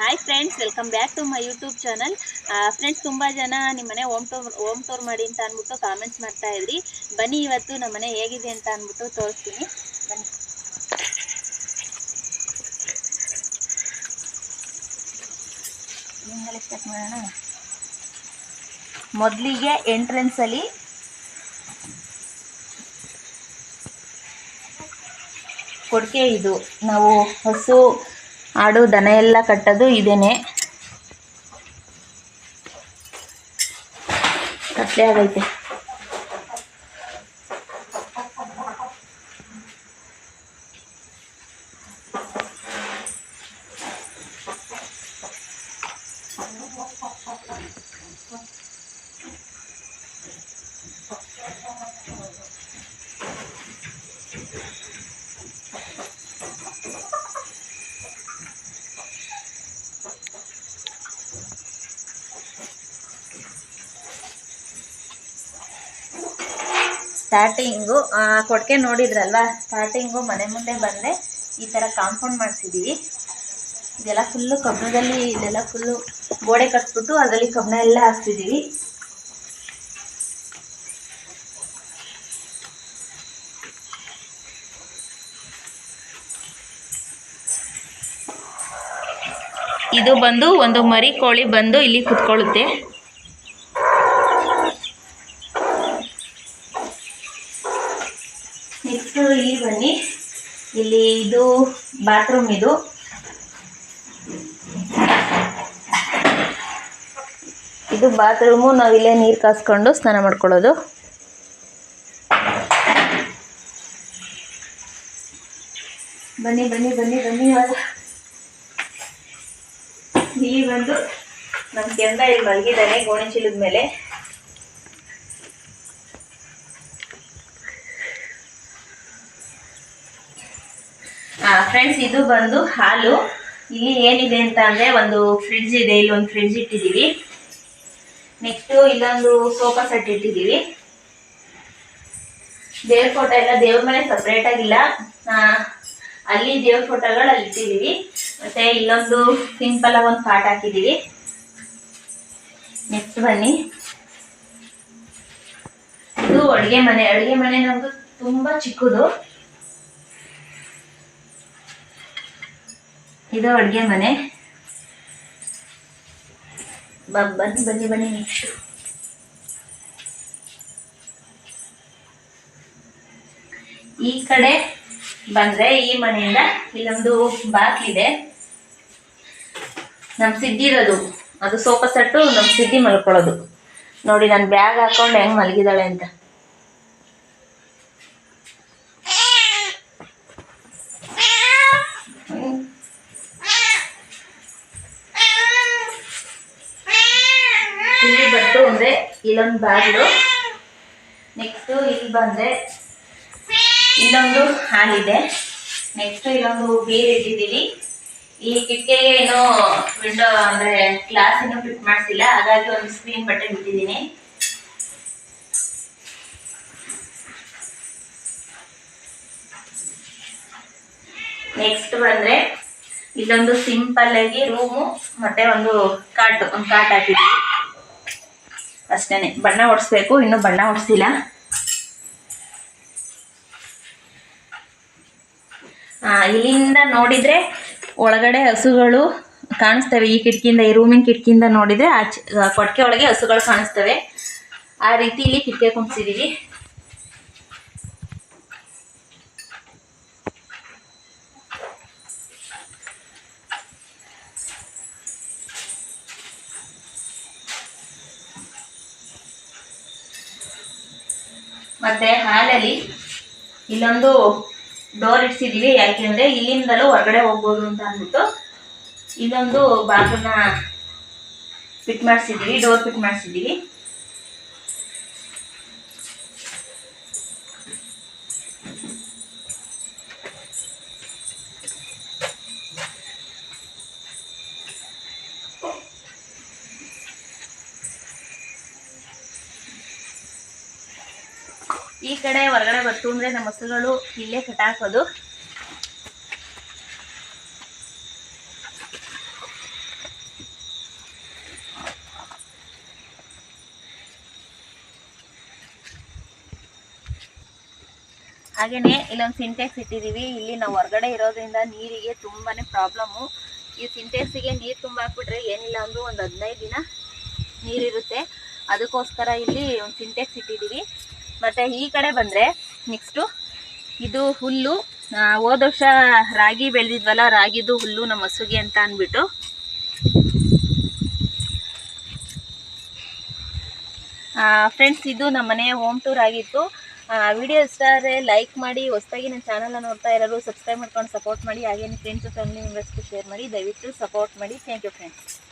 Hi friends welcome back to my YouTube channel friends ತುಂಬ ಜನ ನಿಮ್ಮನೆ ಹೋಮ್ ಟೂರ್ ಹೋಮ್ ಟೂರ್ ಮಾಡಿ ಅಂತ ಅಂದ್ಬಿಟ್ಟು ಕಾಮೆಂಟ್ಸ್ ಮಾಡ್ತಾ ಇದ್ರಿ. ಬನ್ನಿ ಇವತ್ತು ನಮ್ಮ ಮನೆ ಹೇಗಿದೆ ಅಂತ ಅಂದ್ಬಿಟ್ಟು ತೋರಿಸ್ತೀನಿ. ಬನ್ನಿ. ಸ್ಟಾರ್ಟ್ ಮಾಡೋಣ. ಮೊದಲಿಗೆ ಎಂಟ್ರೆನ್ಸಲ್ಲಿ ಕೊಡುಗೆ ಇದು. ನಾವು ಹಸು ಆಡು ದನ ಎಲ್ಲ ಕಟ್ಟೋದು ಇದೇನೆ. ಕಟ್ಟೆ ಆಗೈತೆ. ಸ್ಟಾರ್ಟಿಂಗು ಕೊಡ್ಕೆ ನೋಡಿದ್ರಲ್ವ? ಸ್ಟಾರ್ಟಿಂಗು ಮನೆ ಮುಂದೆ ಬಂದರೆ ಈ ಥರ ಕಾಂಪೌಂಡ್ ಮಾಡಿಸಿದ್ದೀವಿ ಇದೆಲ್ಲ ಫುಲ್ಲು ಕಬ್ಬಣದಲ್ಲಿ, ಇದೆಲ್ಲ ಫುಲ್ಲು ಗೋಡೆ ಕಟ್ಬಿಟ್ಟು ಅದರಲ್ಲಿ ಕಬ್ಬಣ ಎಲ್ಲ ಹಾಕ್ತಿದ್ದೀವಿ ಇದು ಬಂದು ಒಂದು ಮರಿ ಕೋಳಿ ಬಂದು ಇಲ್ಲಿ ಕುತ್ಕೊಳ್ಳುತ್ತೆ. ನೆಕ್ಸ್ಟು ಇಲ್ಲಿ ಬನ್ನಿ. ಇಲ್ಲಿ ಇದು ಬಾತ್ರೂಮ್ ಇದು. ಇದು ಬಾತ್ರೂಮು ನಾವಿಲ್ಲೇ ನೀರು ಕಾಸ್ಕೊಂಡು ಸ್ನಾನ ಮಾಡ್ಕೊಳ್ಳೋದು. ಬನ್ನಿ ಬನ್ನಿ ಬನ್ನಿ ಬನ್ನಿ ಇಲ್ಲಿ ಬಂದು ನಮ್ಮ ಕೆಂದ ಇಲ್ಲಿ ಮಲಗಿದ್ದಾನೆ ಗೋಣಿ ಚೀಲದ ಮೇಲೆ. ಫ್ರೆಂಡ್ಸ್ ಇದು ಬಂದು ಹಾಲು. ಇಲ್ಲಿ ಏನಿದೆ ಅಂತ ಅಂದರೆ ಒಂದು ಫ್ರಿಡ್ಜ್ ಇದೆ, ಇಲ್ಲಿ ಒಂದು ಫ್ರಿಡ್ಜ್ ಇಟ್ಟಿದ್ದೀವಿ. ನೆಕ್ಸ್ಟು ಇಲ್ಲೊಂದು ಸೋಫಾ ಸೆಟ್ ಇಟ್ಟಿದ್ದೀವಿ. ದೇವ್ರ ಫೋಟೋ ಎಲ್ಲ ದೇವ್ರ ಮನೆ ಸಪ್ರೇಟ್ ಆಗಿಲ್ಲ. ಅಲ್ಲಿ ದೇವ್ರ ಫೋಟೋಗಳು ಅಲ್ಲಿ ಇಟ್ಟಿದ್ದೀವಿ. ಮತ್ತೆ ಇಲ್ಲೊಂದು ಸಿಂಪಲ್ ಆಗಿ ಒಂದು ಪಾಟ್ ಹಾಕಿದ್ದೀವಿ. ನೆಕ್ಸ್ಟ್ ಬನ್ನಿ. ಇದು ಅಡುಗೆ ಮನೆ. ಅಡುಗೆ ಮನೆ ನಮ್ದು ತುಂಬಾ ಚಿಕ್ಕದು. ಇದು ಅಡುಗೆ ಮನೆ. ಬನ್ನಿ ಬನ್ನಿ ಬನ್ನಿ ನೆಕ್ಸ್ಟ್ ಈ ಕಡೆ ಬಂದ್ರೆ ಈ ಮನೆಯಿಂದ ಇಲ್ಲೊಂದು ಬಾಕ್ಲಿದೆ ನಮ್ ಸಿದ್ದಿರೋದು ಅದು ಸೋಫಾ ಸೆಟ್ಟು, ನಮ್ ಸಿದ್ದಿ ಮಲ್ಕೊಳ್ಳೋದು. ನೋಡಿ, ನಾನು ಬ್ಯಾಗ್ ಹಾಕೊಂಡು ಹೆಂಗ್ ಮಲಗಿದಾಳೆ ಅಂತ. ಇಲ್ಲಿ ಬಂತು ಅಂದ್ರೆ ಇಲ್ಲೊಂದು ಬಾಗಿಲು ನೆಕ್ಸ್ಟ್ ಇಲ್ಲಿ ಬಂದ್ರೆ ಇಲ್ಲೊಂದು ಹಾಲಿದೆ ನೆಕ್ಸ್ಟ್ ಇಲ್ಲೊಂದು ಬೀರ್ ಇಟ್ಟಿದ್ದೀವಿ. ಈ ಕಿಟಕಿಗೆ ಏನೋ ವಿಂಡೋ ಅಂದ್ರೆ ಗ್ಲಾಸ್ ಏನು ಫಿಟ್ ಮಾಡಿಸಿಲ್ಲ. ಹಾಗಾಗಿ ಒಂದು ಸ್ಕ್ರೀನ್ ಬಟ್ಟೆ ಬಿಟ್ಟಿದ್ದೀನಿ. ನೆಕ್ಸ್ಟ್ ಬಂದ್ರೆ ಇಲ್ಲೊಂದು ಸಿಂಪಲ್ ಆಗಿ ರೂಮು ಮತ್ತೆ ಒಂದು ಕಾಟು ಒಂದು ಕಾಟ್ ಹಾಕಿದ್ದೀವಿ. ಅಷ್ಟೇನೆ. ಬಣ್ಣ ಹೊಡಿಸ್ಬೇಕು ಇನ್ನೂ ಬಣ್ಣ ಹೊಡಿಸಿಲ್ಲ ಇಲ್ಲಿಂದ ನೋಡಿದ್ರೆ ಒಳಗಡೆ ಹಸುಗಳು ಕಾಣಿಸ್ತವೆ. ಈ ಕಿಟಕಿಯಿಂದ ಈ ರೂಮಿನ ಕಿಟಕಿಯಿಂದ ನೋಡಿದ್ರೆ ಆ, ಕೊಟ್ಟಿಗೆ ಒಳಗೆ ಹಸುಗಳು ಕಾಣಿಸ್ತವೆ. ಆ ರೀತಿ ಇಲ್ಲಿ ಕಿಟಕಿ ಕುಂಸಿದೀವಿ ಮತ್ತೆ ಹಾಲಲ್ಲಿ ಇಲ್ಲೊಂದು ಡೋರ್ ಇಡ್ಸಿದೀವಿ. ಯಾಕೆಂದ್ರೆ ಇಲ್ಲಿಂದಲೂ ಹೊರಗಡೆ ಹೋಗ್ಬೋದು ಅಂತ ಅಂದ್ಬಿಟ್ಟು ಇಲ್ಲೊಂದು ಬಾಗಿಲನ್ನ ಫಿಟ್ ಮಾಡಿಸಿದೀವಿ ಡೋರ್ ಫಿಟ್ ಮಾಡಿಸಿದೀವಿ. ಈ ಕಡೆ ಹೊರಗಡೆ ಬತ್ತು ಅಂದ್ರೆ ನಮ್ಮ ಮೊಸರುಗಳು ಇಲ್ಲೇ ಕಟಾಕೋದು ಹಾಗೇನೆ ಇಲ್ಲೊಂದು ಸಿಂಟೆಕ್ಸ್ ಇಟ್ಟಿದೀವಿ. ಇಲ್ಲಿ ನಾವು ಹೊರಗಡೆ ಇರೋದ್ರಿಂದ ನೀರಿಗೆ ತುಂಬಾನೇ ಪ್ರಾಬ್ಲಮ್ ಈ ಸಿಂಟೆಕ್ಸಿಗೆ ನೀರು ತುಂಬ ಹಾಕ್ಬಿಟ್ರೆ ಏನಿಲ್ಲ ಅಂದ್ರೂ ಒಂದು ಹದಿನೈದು ದಿನ ನೀರಿರುತ್ತೆ. ಅದಕ್ಕೋಸ್ಕರ ಇಲ್ಲಿ ಒಂದು ಸಿಂಟೆಕ್ಸ್ ಇಟ್ಟಿದೀವಿ. ಮತ್ತು ಈ ಕಡೆ ಬಂದರೆ ನೆಕ್ಸ್ಟು ಇದು ಹುಲ್ಲು. ಹೋದ ವರ್ಷ ರಾಗಿ ಬೆಳೆದಿದ್ವಲ್ಲ, ರಾಗಿದು ಹುಲ್ಲು ನಮ್ಮ ಹಸುಗೆ ಅಂತ ಅಂದ್ಬಿಟ್ಟು. ಫ್ರೆಂಡ್ಸ್ ಇದು ನಮ್ಮ ಮನೆಯ ಹೋಮ್ ಟೂರ್ ಆಗಿತ್ತು ವಿಡಿಯೋ ಇಷ್ಟ ಲೈಕ್ ಮಾಡಿ, ಹೊಸದಾಗಿ ನನ್ನ ಚಾನಲ್ನ ನೋಡ್ತಾ ಇರೋರು ಸಬ್ಸ್ಕ್ರೈಬ್ ಮಾಡ್ಕೊಂಡು ಸಪೋರ್ಟ್ ಮಾಡಿ ಹಾಗೆ ಫ್ರೆಂಡ್ಸು ಫ್ಯಾಮಿಲಿ ಮೆಂಬರ್ಸ್ಗೂ ಶೇರ್ ಮಾಡಿ, ದಯವಿಟ್ಟು ಸಪೋರ್ಟ್ ಮಾಡಿ. Thank you friends